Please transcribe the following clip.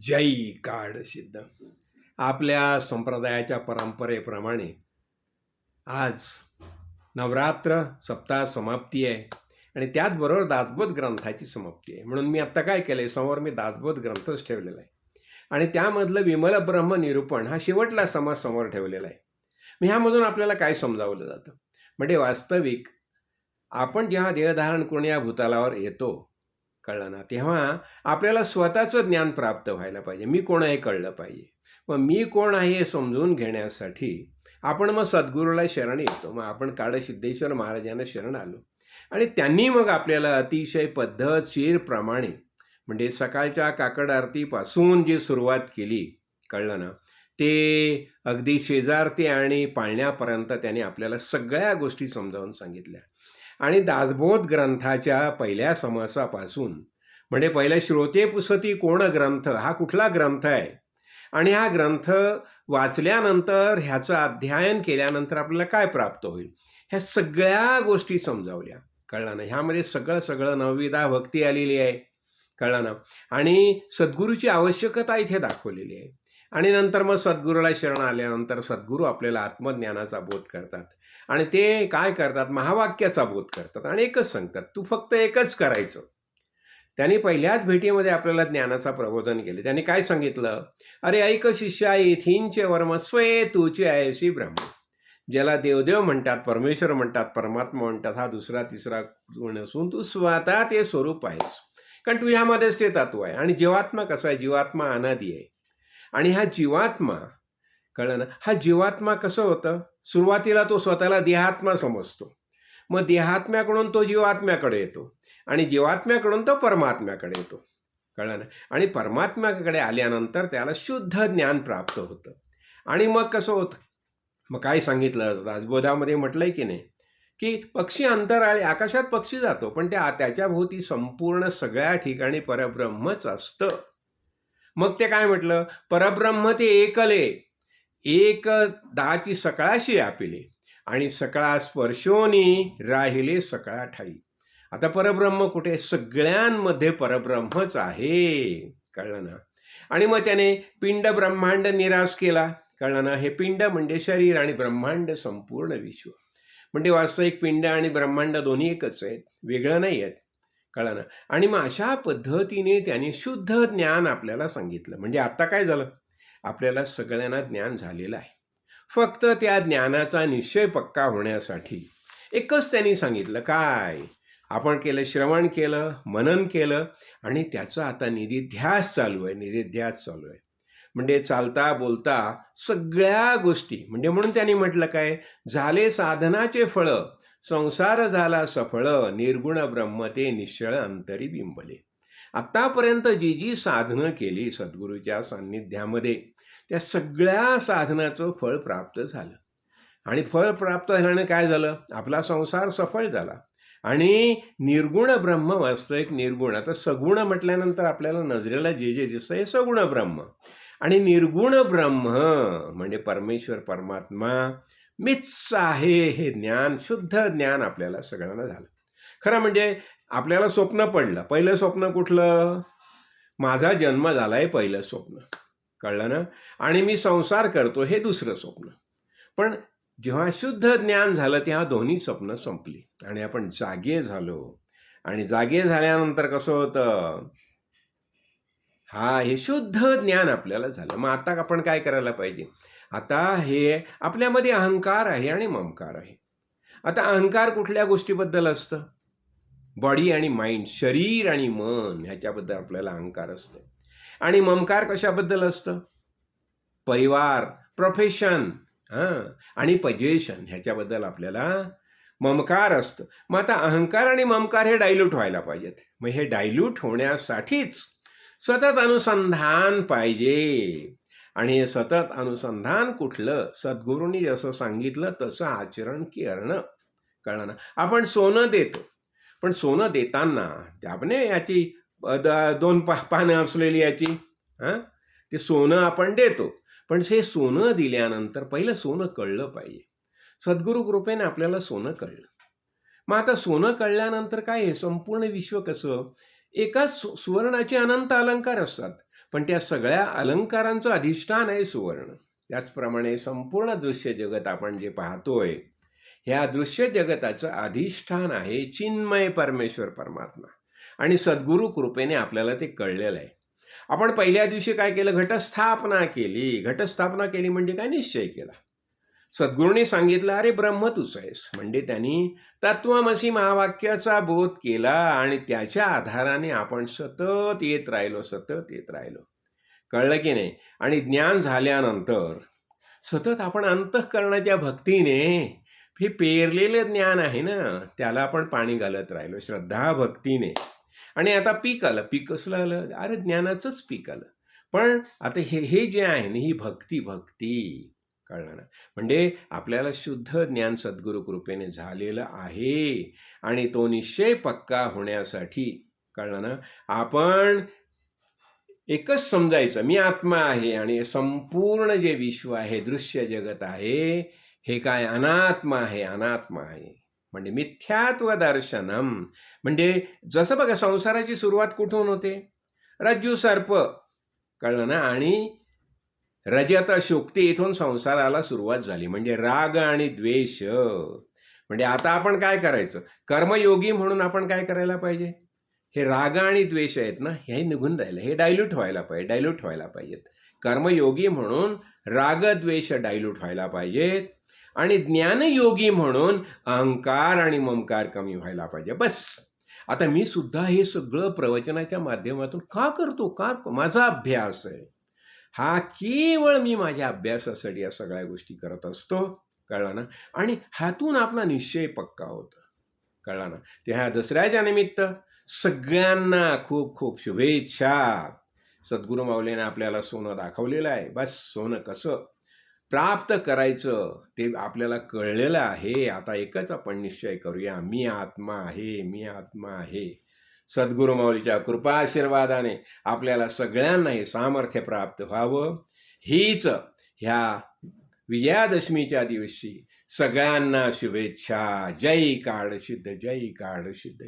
जय काड सिद्ध. आपल्या संप्रदायाच्या परंपरेप्रमाणे आज नवरात्र सप्ताह समाप्ती आहे आणि त्याचबरोबर दासबोध ग्रंथाची समाप्ती आहे. म्हणून मी आत्ता काय केलं आहे समोर मी दासबोध ग्रंथच ठेवलेला आहे. आणि त्यामधलं विमल ब्रह्म निरूपण हा शेवटला समाज समोर ठेवलेला आहे. मग ह्यामधून आपल्याला काय समजावलं जातं? म्हणजे वास्तविक आपण जेव्हा देहधारण करून या भूतालावर येतो कळलं ना. तेव्हा आपल्याला स्वतःचं ज्ञान प्राप्त व्हायला पाहिजे. मी कोण आहे कळलं पाहिजे. मग मी कोण आहे हे समजून घेण्यासाठी आपण मग सद्गुरूला शरण येतो. मग आपण काळसिद्धेश्वर महाराजांना शरण आलो. आणि त्यांनी मग आपल्याला अतिशय पद्धतशीरप्रमाणे म्हणजे सकाळच्या काकड आरतीपासून जी सुरुवात केली कळलं ना? ते अगदी शेजारती आणि पाळण्यापर्यंत त्याने आपल्याला सगळ्या गोष्टी समजावून सांगितल्या. आणि दासबोध ग्रंथाच्या पहिल्या समासापासून. म्हणजे पहिले श्रोते पुसती कोण ग्रंथ? हा कुठला ग्रंथ आहे? आणि हा ग्रंथ वाचल्यानंतर ह्याचं अध्ययन केल्यानंतर आपल्याला काय प्राप्त होईल? ह्या सगळ्या गोष्टी समजावल्या. कळलं ना? ह्यामध्ये सगळं सगळं नवविधा भक्ती आलेली आहे. कळलं ना? आणि सद्गुरूची आवश्यकता इथे दाखवलेली आहे. आणि नंतर मग सद्गुरूला शरण आल्यानंतर सद्गुरू आपल्याला आत्मज्ञानाचा बोध करतात. आणि ते काय करतात? महावाक्याचा बोध करतात आणि एकच सांगतात तू फक्त एकच करायचं. त्यांनी पहिल्याच भेटीमध्ये आपल्याला ज्ञानाचा प्रबोधन केले. त्यांनी काय सांगितलं? अरे ऐक शिष्या येथींचे वर्म स्वे तुचे आयसी ब्रह्म. ज्याला देवदेव म्हणतात परमेश्वर म्हणतात परमात्मा म्हणतात हा दुसरा तिसरा गुण असून तू स्वतः ते स्वरूप आहेस. कारण तू ह्यामध्येच ते तत्व आहे. आणि जीवात्मा कसा आहे? जीवात्मा अनादी आहे. आणि हा जीवात्मा कळलं ना? हा जीवात्मा कसं होतं? सुरुवातीला तो स्वतःला देहात्मा समजतो. मग देहात्म्याकडून तो जीवात्म्याकडे येतो आणि जीवात्म्याकडून तो परमात्म्याकडे येतो. कळलं ना? आणि परमात्म्याकडे आल्यानंतर त्याला शुद्ध ज्ञान प्राप्त होतं. आणि मग कसं होतं? मग काय सांगितलं? राजबोधामध्ये आहे की नाही? की पक्षी अंतराळे आकाशात पक्षी जातो पण त्या त्याच्या भोवती संपूर्ण सगळ्या ठिकाणी परब्रह्मच असतं. मग ते काय म्हटलं? परब्रह्म ते एकले. एक दहाची सकाळाशी आपिले आणि सकाळा स्पर्शोनी राहिले सकाळा ठाई. आता परब्रह्म कुठे? सगळ्यांमध्ये परब्रह्मच आहे. कळलं ना? आणि मग त्याने पिंड ब्रह्मांड निराश केला. कळलं ना? हे पिंड म्हणजे शरीर आणि ब्रह्मांड संपूर्ण विश्व. म्हणजे वास्तविक पिंड आणि ब्रह्मांड दोन्ही एकच आहेत. वेगळं नाही आहेत. कळलं ना? आणि मग अशा पद्धतीने त्याने शुद्ध ज्ञान आपल्याला सांगितलं. म्हणजे आता काय झालं? आपल्याला सगळ्यांना ज्ञान झालेलं आहे. फक्त त्या ज्ञानाचा निश्चय पक्का होण्यासाठी एकच त्यांनी सांगितलं काय? आपण केलं श्रवण केलं मनन केलं आणि त्याचा आता निधिध्यास चालू आहे निधिध्यास चालू आहे. म्हणजे चालता बोलता सगळ्या गोष्टी म्हणजे म्हणून त्यांनी म्हटलं काय? झाले साधनाचे फळं संसार झाला सफळ निर्गुण ब्रह्म ते निश्चळ अंतरी बिंबले. आत्तापर्यंत जी जी साधनं केली सद्गुरूच्या सान्निध्यामध्ये त्या सगळ्या साधनाचं फळ प्राप्त झालं. आणि फळ प्राप्त झाल्यानं काय झालं? आपला संसार सफळ झाला. आणि निर्गुण ब्रह्म वास्तविक निर्गुण. आता सगुण म्हटल्यानंतर आपल्याला नजरेला जे जे दिसतं हे सगुण ब्रह्म. आणि निर्गुण ब्रह्म म्हणजे परमेश्वर परमात्मा मीच आहे हे ज्ञान शुद्ध ज्ञान आपल्याला सगळ्यांना झालं. खरं म्हणजे आपल्याला स्वप्न पडलं. पहिलं स्वप्न कुठलं? माझा जन्म झाला आहे पहिलं स्वप्न. कळलं ना? आणि मी संसार करतो हे दुसरं स्वप्न. पण जेव्हा शुद्ध ज्ञान झालं तेव्हा दोन्ही स्वप्न संपली. आणि आपण जागे झालो. आणि जागे झाल्यानंतर कसं होतं? हा हे शुद्ध ज्ञान आपल्याला झालं. मग आता आपण काय करायला पाहिजे? आता हे आपल्यामध्ये अहंकार आहे आणि ममकार आहे. आता अहंकार कुठल्या गोष्टीबद्दल असतं? बॉडी आणि माइंड शरीर आणि मन ह्याच्याबद्दल आपल्याला अहंकार असतं. आणि ममकार कशाबद्दल असतं? परिवार प्रोफेशन हां. आणि पजेशन ह्याच्याबद्दल आपल्याला ममकार असतं. मग आता अहंकार आणि ममकार हे डायल्यूट व्हायला पाहिजेत. मग हे डायल्यूट होण्यासाठीच सतत अनुसंधान पाहिजे. आणि हे सतत अनुसंधान कुठलं? सद्गुरूंनी जसं सांगितलं तसं आचरण करणं कळलं आपण सोनं देतो. पण सोनं देताना आपण याची द- दोन पा पानं असलेली याची हां? ते सोनं आपण देतो. पण हे सोनं दिल्यानंतर पहिलं सोनं कळलं पाहिजे. सद्गुरू कृपेने आपल्याला सोनं कळलं. मग आता सोनं कळल्यानंतर काय आहे? संपूर्ण विश्व कसं? एका सु सुवर्णाचे अनंत अलंकार असतात. पण त्या सगळ्या अलंकारांचं अधिष्ठान आहे सुवर्ण. त्याचप्रमाणे संपूर्ण दृश्य जगत आपण जे पाहतोय ह्या दृश्य जगताचं अधिष्ठान आहे चिन्मय परमेश्वर परमात्मा. आणि सद्गुरू कृपेने आपल्याला ते कळलेलं आहे. आपण पहिल्या दिवशी काय केलं? घटस्थापना केली. घटस्थापना केली म्हणजे काय? निश्चय केला. सद्गुरूंनी सांगितलं अरे ब्रह्म तूच आहेस. म्हणजे त्यांनी तत्वमसी महावाक्याचा बोध केला आणि त्याच्या आधाराने आपण सतत येत राहिलो सतत येत राहिलो. कळलं की नाही? आणि ज्ञान झाल्यानंतर सतत आपण अंतःकरणाच्या भक्तीने हे पेरलेलं ज्ञान आहे ना त्याला आपण पाणी घालत राहिलो श्रद्धा भक्तीने. आणि आता पीक आलं. पीक कसलं आलं? अरे ज्ञानाचंच पीक आलं. पण आता हे हे जे आहे ना ही भक्ती भक्ती. कळलं ना? म्हणजे आपल्याला शुद्ध ज्ञान सद्गुरु कृपेने झालेलं आहे आणि तो निश्चय पक्का होण्यासाठी कळलं ना? आपण एकच समजायचं. मी आत्मा आहे आणि संपूर्ण जे विश्व आहे दृश्य जगत आहे हे काय अनात्मा आहे अनात्मा आहे. म्हणजे मिथ्यात्व दर्शनम म्हणजे जसं बघा संसाराची सुरुवात कुठून होते? रज्जू सर्प. कळलं ना? आणि रजत शुक्ती इथून संसाराला सुरुवात झाली. म्हणजे राग आणि द्वेष. म्हणजे आता आपण काय करायचं? कर्मयोगी म्हणून आपण काय करायला पाहिजे? हे राग आणि द्वेष आहेत ना? हे निघून राहिलं. हे डायल्यूट व्हायला पाहिजे डायल्यूट व्हायला पाहिजेत. कर्मयोगी म्हणून राग द्वेष डायल्यूट व्हायला पाहिजेत. आणि ज्ञानयोगी म्हणून अहंकार आणि ममकार कमी व्हायला पाहिजे. बस. आता मी सुद्धा हे सगळं प्रवचनाच्या माध्यमातून का करतो? का माझा अभ्यास आहे? हा केवळ मी माझ्या अभ्यासासाठी या सगळ्या गोष्टी करत असतो. कळला ना? आणि हातून आपला निश्चय पक्का होता. कळला ना? ते ह्या दसऱ्याच्या निमित्त सगळ्यांना खूप खूप शुभेच्छा. सद्गुरू माऊलीने आपल्याला सोनं दाखवलेलं आहे. बस सोनं कसं? प्राप्त करायचं ते आपल्याला कळलेलं आहे. आता एकच आपण निश्चय करूया. मी आत्मा आहे मी आत्मा आहे. सद्गुरु माऊलीच्या कृपा आशीर्वादाने आपल्याला सगळ्यांना हे सामर्थ्य प्राप्त व्हावं. हीच ह्या विजयादशमीच्या दिवशी सगळ्यांना शुभेच्छा. जय काळ सिद्ध जय काळ सिद्ध